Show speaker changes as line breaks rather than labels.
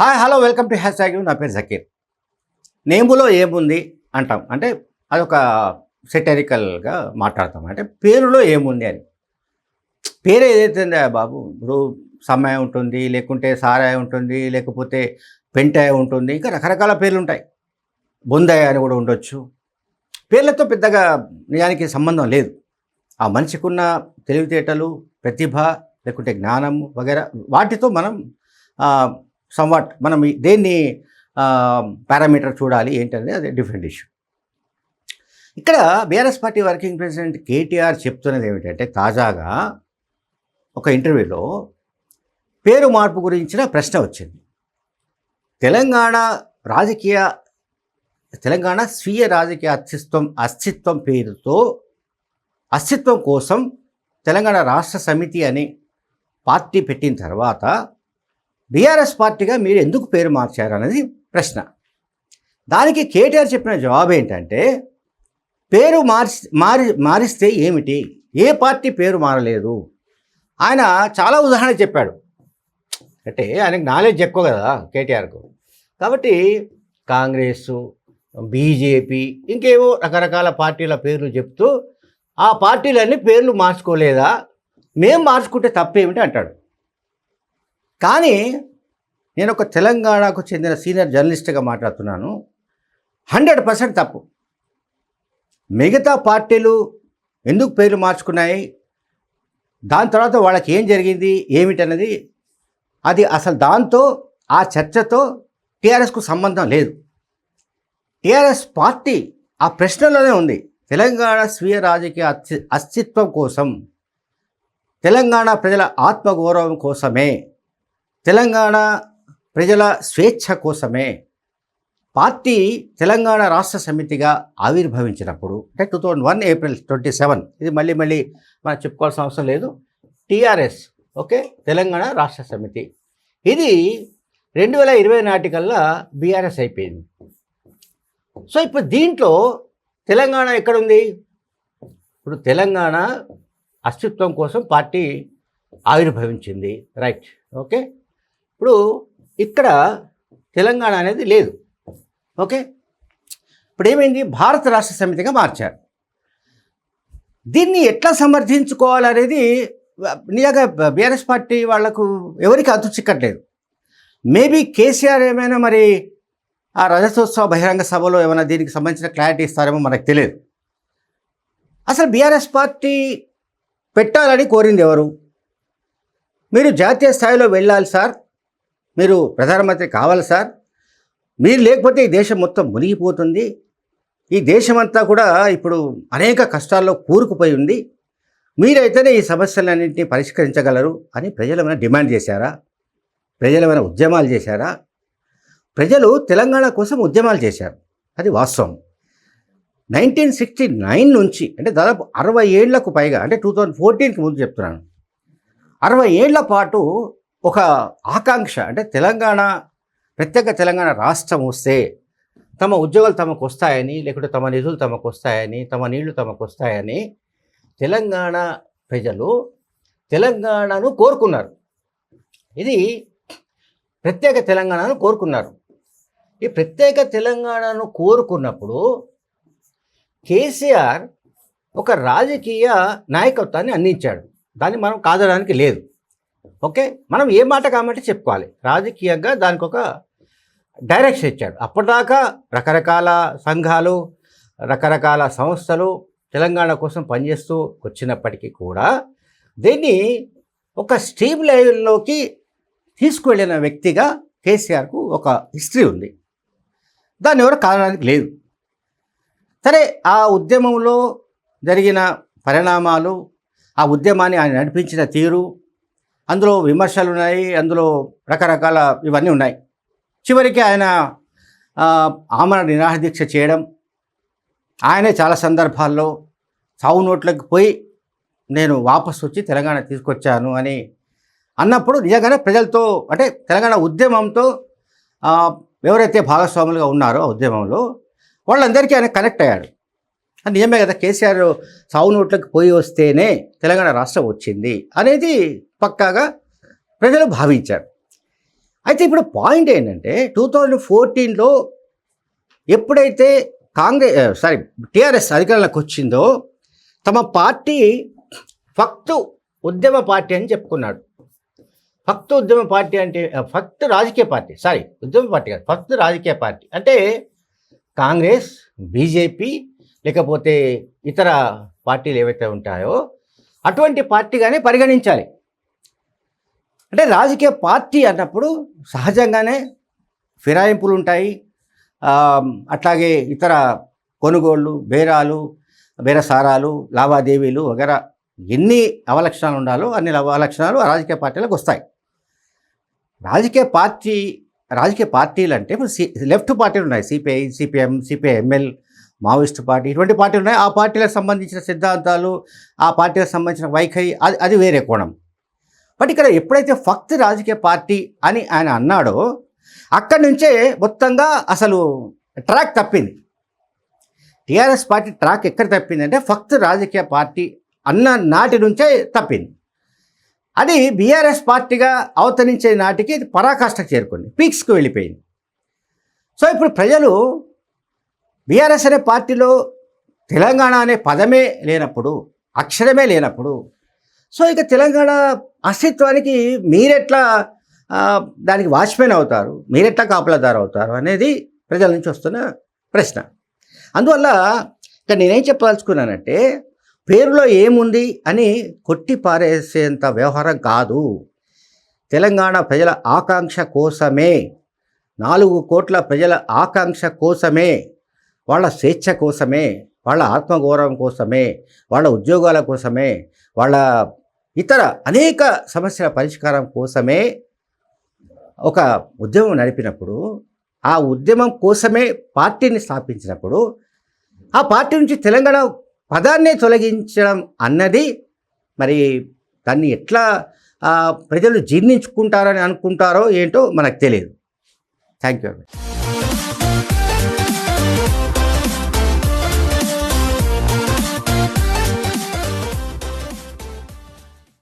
Hi hello welcome to hash tag నా పేరు జకీర్. నేములో ఏముంది అంటాం. అంటే అదొక సెటరికల్గా మాట్లాడతాం. అంటే పేరులో ఏముంది అని. పేరు ఏదైతే ఉందో బాబు ఇప్పుడు సమ్మాయ ఉంటుంది లేకుంటే సారాయ ఉంటుంది లేకపోతే పెంటాయ ఉంటుంది ఇంకా రకరకాల పేర్లు ఉంటాయి బొందాయ అని కూడా ఉండొచ్చు. పేర్లతో పెద్దగా నిజానికి సంబంధం లేదు. ఆ మనిషికి ఉన్న తెలివితేటలు ప్రతిభ లేకుంటే జ్ఞానము వగేరా వాటితో మనం సమ్వాట్ మనం దేన్ని పారామీటర్ చూడాలి ఏంటనేది అది డిఫరెంట్ ఇష్యూ ఇక్కడ BRS party working president KTR చెప్తున్నది ఏమిటంటే తాజాగా ఒక ఇంటర్వ్యూలో పేరు మార్పు గురించిన ప్రశ్న వచ్చింది. తెలంగాణ రాజకీయ తెలంగాణ స్వీయ రాజకీయ అస్తిత్వం అస్తిత్వం పేరుతో అస్తిత్వం కోసం తెలంగాణ రాష్ట్ర సమితి అని పార్టీ పెట్టిన తర్వాత బీఆర్ఎస్ పార్టీగా మీరు ఎందుకు పేరు మార్చారు అనేది ప్రశ్న. దానికి కేటీఆర్ చెప్పిన జవాబు ఏంటంటే పేరు మార్చి మారి మారిస్తే ఏమిటి? ఏ పార్టీ పేరు మారలేదు? ఆయన చాలా ఉదాహరణ చెప్పాడు. అంటే ఆయనకు నాలెడ్జ్ ఎక్కువ కదా కేటీఆర్కు. కాబట్టి కాంగ్రెస్ బీజేపీ ఇంకేవో రకరకాల పార్టీల పేర్లు చెప్తూ ఆ పార్టీలన్నీ పేర్లు మార్చుకోలేదా? మేము మార్చుకుంటే తప్పేమిటి అంటాడు. కానీ నేను ఒక తెలంగాణకు చెందిన సీనియర్ జర్నలిస్ట్గా మాట్లాడుతున్నాను. హండ్రెడ్ పర్సెంట్ తప్పు. మిగతా పార్టీలు ఎందుకు పేర్లు మార్చుకున్నాయి? దాని తర్వాత వాళ్ళకి ఏం జరిగింది? ఏమిటన్నది అది అసలు దాంతో ఆ చర్చతో టీఆర్ఎస్కు సంబంధం లేదు. టీఆర్ఎస్ పార్టీ ఆ ప్రశ్నలోనే ఉంది. తెలంగాణ స్వీయ రాజకీయ అస్తి అస్తిత్వం కోసం తెలంగాణ ప్రజల ఆత్మగౌరవం కోసమే తెలంగాణ ప్రజల స్వేచ్ఛ కోసమే పార్టీ తెలంగాణ రాష్ట్ర సమితిగా ఆవిర్భవించినప్పుడు అంటే two thousand one April twenty seven ఇది మళ్ళీ మళ్ళీ మనం చెప్పుకోవాల్సిన అవసరం లేదు. టీఆర్ఎస్ ఓకే తెలంగాణ రాష్ట్ర సమితి. ఇది రెండు వేల ఇరవై నాటికల్లా బీఆర్ఎస్ అయిపోయింది. సో ఇప్పుడు దీంట్లో తెలంగాణ ఎక్కడుంది? ఇప్పుడు తెలంగాణ అస్తిత్వం కోసం పార్టీ ఆవిర్భవించింది. Right okay. ఇప్పుడు ఇక్కడ తెలంగాణ అనేది లేదు. ఓకే? ఇప్పుడు ఏమైంది? భారత రాష్ట్ర సమితిగా మార్చారు. దీన్ని ఎట్లా సమర్థించుకోవాలనేది నిజంగా బీఆర్ఎస్ పార్టీ వాళ్ళకు ఎవరికి అతు చిక్కట్లేదు మేబీ కేసీఆర్ ఏమైనా మరి ఆ రజతోత్సవ బహిరంగ సభలో ఏమైనా దీనికి సంబంధించిన క్లారిటీ ఇస్తారేమో మనకు తెలియదు. అసలు బీఆర్ఎస్ పార్టీ పెట్టాలని కోరింది ఎవరు? మీరు జాతీయ స్థాయిలో వెళ్ళాలి సార్. మీరు ప్రధానమంత్రి కావాలి సార్. మీరు లేకపోతే ఈ దేశం మొత్తం మునిగిపోతుంది. ఈ దేశమంతా కూడా ఇప్పుడు అనేక కష్టాల్లో కూరుకుపోయి ఉంది. మీరైతేనే ఈ సమస్యలన్నింటినీ పరిష్కరించగలరు అని ప్రజలు ఏమైనా డిమాండ్ చేశారా? ప్రజలు ఏమైనా ఉద్యమాలు చేశారా? ప్రజలు తెలంగాణ కోసం ఉద్యమాలు చేశారు. అది వాస్తవం. నైన్టీన్ సిక్స్టీ నైన్ నుంచి అంటే దాదాపు అరవై ఏళ్ళకు పైగా అంటే టూ థౌజండ్ ఫోర్టీన్కి ముందు చెప్తున్నాను. అరవై ఏళ్ళ పాటు ఒక ఆకాంక్ష అంటే తెలంగాణ ప్రత్యేక తెలంగాణ రాష్ట్రం వస్తే తమ ఉద్యోగాలు తమకు వస్తాయని లేకుంటే తమ నిధులు తమకు వస్తాయని తమ నీళ్ళు తమకు వస్తాయని తెలంగాణ ప్రజలు తెలంగాణను కోరుకున్నారు. ఇది ప్రత్యేక తెలంగాణను కోరుకున్నారు. ఈ ప్రత్యేక తెలంగాణను కోరుకున్నప్పుడు కేసీఆర్ ఒక రాజకీయ నాయకత్వాన్ని అందించాడు. దాన్ని మనం కాదడానికి లేదు. ఓకే? మనం ఏ మాట కాబట్టి చెప్పుకోవాలి. రాజకీయంగా దానికి ఒక డైరెక్షన్ ఇచ్చాడు. అప్పటిదాకా రకరకాల సంఘాలు రకరకాల సంస్థలు తెలంగాణ కోసం పనిచేస్తూ వచ్చినప్పటికీ కూడా దీన్ని ఒక స్ట్రీమ్ లెవెల్లోకి తీసుకువెళ్ళిన వ్యక్తిగా కేసీఆర్కు ఒక హిస్టరీ ఉంది. దాన్ని ఎవరు కారణానికి లేదు. సరే ఆ ఉద్యమంలో జరిగిన పరిణామాలు ఆ ఉద్యమాన్ని ఆయన నడిపించిన తీరు అందులో విమర్శలు ఉన్నాయి అందులో రకరకాల ఇవన్నీ ఉన్నాయి. చివరికి ఆయన ఆమరణ నిరాహదీక్ష చేయడం ఆయనే చాలా సందర్భాల్లో చావు నోట్లకు పోయి నేను వాపసు వచ్చి తెలంగాణ తీసుకొచ్చాను అని అన్నప్పుడు నిజంగానే ప్రజలతో అంటే తెలంగాణ ఉద్యమంతో ఎవరైతే భాగస్వాములుగా ఉన్నారో ఆ ఉద్యమంలో వాళ్ళందరికీ ఆయన కనెక్ట్ అయ్యాడు. అది నిజమే కదా కేసీఆర్ సావు నోట్లకు పోయి వస్తేనే తెలంగాణ రాష్ట్రం వచ్చింది అనేది పక్కాగా ప్రజలు భావించారు. అయితే ఇప్పుడు పాయింట్ ఏంటంటే టూ థౌజండ్ ఫోర్టీన్లో ఎప్పుడైతే కాంగ్రెస్ సారీ టీఆర్ఎస్ అధికారంలోకి వచ్చిందో తమ పార్టీ ఫక్తు ఉద్యమ పార్టీ అని చెప్పుకున్నాడు. ఫక్తు ఉద్యమ పార్టీ అంటే ఫక్తు రాజకీయ పార్టీ సారీ ఉద్యమ పార్టీ కాదు ఫక్తు రాజకీయ పార్టీ. అంటే కాంగ్రెస్ బీజేపీ లేకపోతే ఇతర పార్టీలు ఏవైతే ఉంటాయో అటువంటి పార్టీగానే పరిగణించాలి. అంటే రాజకీయ పార్టీ అన్నప్పుడు సహజంగానే ఫిరాయింపులు ఉంటాయి. అట్లాగే ఇతర కొనుగోళ్ళు బేరాలు బేరసారాలు లావాదేవీలు వగేరా ఎన్ని అవలక్షణాలు ఉండాలో అన్ని అవలక్షణాలు ఆ రాజకీయ పార్టీలకు వస్తాయి. రాజకీయ పార్టీ రాజకీయ పార్టీలు అంటే ఇప్పుడు సి లెఫ్ట్ పార్టీలు ఉన్నాయి. CPI CPM CPIML Maoist party. ఇటువంటి పార్టీలు ఉన్నాయి. ఆ పార్టీలకు సంబంధించిన సిద్ధాంతాలు ఆ పార్టీలకు సంబంధించిన వైఖరి అది అది వేరే కోణం. బట్ ఇక్కడ ఎప్పుడైతే ఫక్త్ రాజకీయ పార్టీ అని ఆయన అన్నాడో అక్కడి నుంచే మొత్తంగా అసలు ట్రాక్ తప్పింది. టీఆర్ఎస్ పార్టీ ట్రాక్ ఎక్కడ తప్పిందంటే ఫక్త్ రాజకీయ పార్టీ అన్న నాటి నుంచే తప్పింది. అది బీఆర్ఎస్ పార్టీగా అవతరించే నాటికి ఇది పరాకాష్ఠకు చేరుకుంది. పీక్స్కు వెళ్ళిపోయింది. సో ఇప్పుడు ప్రజలు బీఆర్ఎస్ అనే పార్టీలో తెలంగాణ అనే పదమే లేనప్పుడు అక్షరమే లేనప్పుడు సో ఇక తెలంగాణ అస్తిత్వానికి మీరెట్లా దానికి వాచ్మెన్ అవుతారు? మీరెట్లా కాపలాదారు అవుతారు? అనేది ప్రజల నుంచి వస్తున్న ప్రశ్న. అందువల్ల ఇక నేనేం చెప్పదలుచుకున్నానంటే పేరులో ఏముంది అని కొట్టి పారేసేంత వ్యవహారం కాదు. తెలంగాణ ప్రజల ఆకాంక్ష కోసమే నాలుగు కోట్ల ప్రజల ఆకాంక్ష కోసమే వాళ్ళ స్వేచ్ఛ కోసమే వాళ్ళ ఆత్మగౌరవం కోసమే వాళ్ళ ఉద్యోగాల కోసమే వాళ్ళ ఇతర అనేక సమస్యల పరిష్కారం కోసమే ఒక ఉద్యమం నడిపినప్పుడు ఆ ఉద్యమం కోసమే పార్టీని స్థాపించినప్పుడు ఆ పార్టీ నుంచి తెలంగాణ పదాన్నే తొలగించడం అన్నది మరి దాన్ని ఎట్లా ప్రజలు జీర్ణించుకుంటారని అనుకుంటారో ఏంటో మనకు తెలియదు. Thank you